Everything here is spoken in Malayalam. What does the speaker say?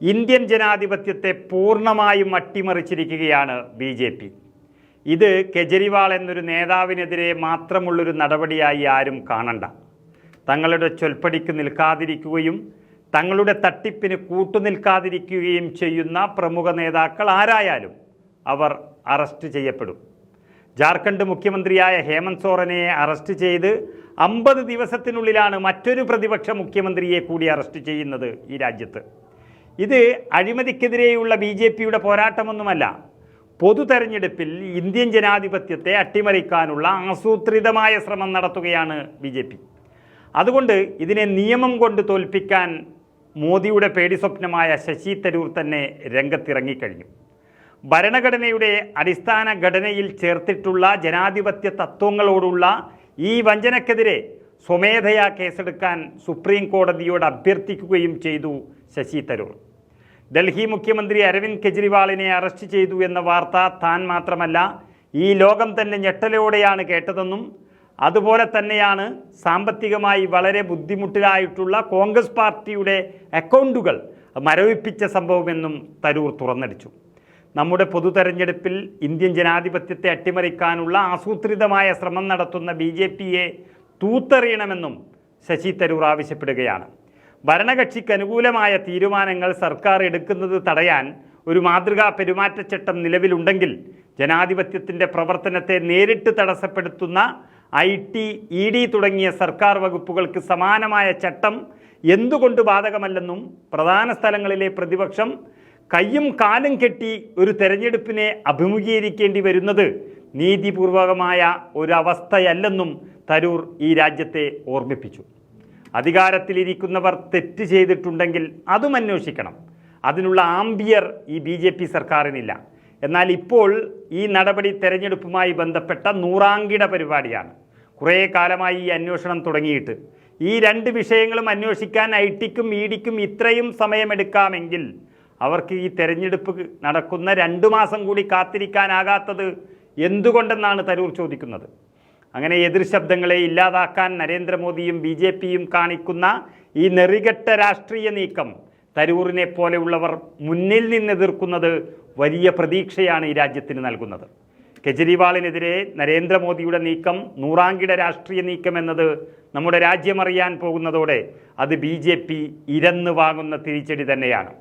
ഇന്ത്യൻ ജനാധിപത്യത്തെ പൂർണമായും അട്ടിമറിച്ചിരിക്കുകയാണ് ബി ജെ പി. ഇത് കെജ്രിവാൾ എന്നൊരു നേതാവിനെതിരെ മാത്രമുള്ളൊരു നടപടിയായി ആരും കാണണ്ട. തങ്ങളുടെ ചൊൽപ്പടിക്ക് നിൽക്കാതിരിക്കുകയും തങ്ങളുടെ തട്ടിപ്പിന് കൂട്ടുനിൽക്കാതിരിക്കുകയും ചെയ്യുന്ന പ്രമുഖ നേതാക്കൾ ആരായാലും അവർ അറസ്റ്റ് ചെയ്യപ്പെടും. ജാർഖണ്ഡ് മുഖ്യമന്ത്രിയായ ഹേമന്ത് സോറനെ അറസ്റ്റ് ചെയ്ത് അമ്പത് ദിവസത്തിനുള്ളിലാണ് മറ്റൊരു പ്രതിപക്ഷ മുഖ്യമന്ത്രിയെ കൂടി അറസ്റ്റ് ചെയ്യുന്നത് ഈ രാജ്യത്ത്. ഇത് അഴിമതിക്കെതിരെയുള്ള ബി ജെ പിയുടെ പോരാട്ടമൊന്നുമല്ല. പൊതു തെരഞ്ഞെടുപ്പിൽ ഇന്ത്യൻ ജനാധിപത്യത്തെ അട്ടിമറിക്കാനുള്ള ആസൂത്രിതമായ ശ്രമം നടത്തുകയാണ് ബി ജെ പി. അതുകൊണ്ട് ഇതിനെ നിയമം കൊണ്ട് തോൽപ്പിക്കാൻ മോദിയുടെ പേടി സ്വപ്നമായ ശശി തരൂർ തന്നെ രംഗത്തിറങ്ങിക്കഴിഞ്ഞു. ഭരണഘടനയുടെ അടിസ്ഥാന ഘടനയിൽ ചേർത്തിട്ടുള്ള ജനാധിപത്യ തത്വങ്ങളോടുള്ള ഈ വഞ്ചനക്കെതിരെ സ്വമേധയാ കേസെടുക്കാൻ സുപ്രീം കോടതിയോട് അഭ്യർത്ഥിക്കുകയും ചെയ്തു ശശി തരൂർ. ഡൽഹി മുഖ്യമന്ത്രി അരവിന്ദ് കെജ്രിവാളിനെ അറസ്റ്റ് ചെയ്തു എന്ന വാർത്ത താൻ മാത്രമല്ല ഈ ലോകം തന്നെ ഞെട്ടലോടെയാണ് കേട്ടതെന്നും അതുപോലെ തന്നെയാണ് സാമ്പത്തികമായി വളരെ ബുദ്ധിമുട്ടിലായിട്ടുള്ള കോൺഗ്രസ് പാർട്ടിയുടെ അക്കൗണ്ടുകൾ മരവിപ്പിച്ച സംഭവമെന്നും തരൂർ തുറന്നടിച്ചു. നമ്മുടെ പൊതു തെരഞ്ഞെടുപ്പിൽ ഇന്ത്യൻ ജനാധിപത്യത്തെ അട്ടിമറിക്കാനുള്ള ആസൂത്രിതമായ ശ്രമം നടത്തുന്ന ബി ജെ പിയെ തൂത്തെറിയണമെന്നും ശശി തരൂർ ആവശ്യപ്പെടുകയാണ്. ഭരണകക്ഷിക്ക് അനുകൂലമായ തീരുമാനങ്ങൾ സർക്കാർ എടുക്കുന്നത് തടയാൻ ഒരു മാതൃകാ പെരുമാറ്റച്ചട്ടം നിലവിലുണ്ടെങ്കിൽ ജനാധിപത്യത്തിന്റെ പ്രവർത്തനത്തെ നേരിട്ട് തടസ്സപ്പെടുത്തുന്ന ഐ ടി ഇ ഡി തുടങ്ങിയ സർക്കാർ വകുപ്പുകൾക്ക് സമാനമായ ചട്ടം എന്തുകൊണ്ട് ബാധകമല്ലെന്നും പ്രധാന സ്ഥലങ്ങളിലെ പ്രതിപക്ഷം കയ്യും കാലും കെട്ടി ഒരു തെരഞ്ഞെടുപ്പിനെ അഭിമുഖീകരിക്കേണ്ടി വരുന്നത് നീതിപൂർവകമായ ഒരവസ്ഥയല്ലെന്നും തരൂർ ഈ രാജ്യത്തെ ഓർമ്മിപ്പിച്ചു. അധികാരത്തിലിരിക്കുന്നവർ തെറ്റ് ചെയ്തിട്ടുണ്ടെങ്കിൽ അതും അന്വേഷിക്കണം. അതിനുള്ള ആംബിയർ ഈ ബി ജെ പി സർക്കാരിനില്ല. എന്നാൽ ഇപ്പോൾ ഈ നടപടി തെരഞ്ഞെടുപ്പുമായി ബന്ധപ്പെട്ട നൂറാങ്കിട പരിപാടിയാണ്. കുറേ കാലമായി ഈ അന്വേഷണം തുടങ്ങിയിട്ട്. ഈ രണ്ട് വിഷയങ്ങളും അന്വേഷിക്കാൻ ഐ ടിക്കും ഇ ഡിക്കും ഇത്രയും സമയമെടുക്കാമെങ്കിൽ അവർക്ക് ഈ തെരഞ്ഞെടുപ്പ് നടക്കുന്ന രണ്ടു മാസം കൂടി കാത്തിരിക്കാനാകാത്തത് എന്തുകൊണ്ടെന്നാണ് തരൂർ ചോദിക്കുന്നത്. അങ്ങനെ എതിർ ശബ്ദങ്ങളെ ഇല്ലാതാക്കാൻ നരേന്ദ്രമോദിയും ബി ജെ പിയും കാണിക്കുന്ന ഈ നെറികെട്ട രാഷ്ട്രീയ നീക്കം തരൂറിനെ പോലെയുള്ളവർ മുന്നിൽ നിന്നെതിർക്കുന്നത് വലിയ പ്രതീക്ഷയാണ് ഈ രാജ്യത്തിന് നൽകുന്നത്. കെജ്രിവാളിനെതിരെ നരേന്ദ്രമോദിയുടെ നീക്കം നൂറാങ്കിട രാഷ്ട്രീയ നീക്കം എന്നത് നമ്മുടെ രാജ്യമറിയാൻ പോകുന്നതോടെ അത് ബി ജെ പി ഇരന്ന് വാങ്ങുന്ന തിരിച്ചടി തന്നെയാണ്.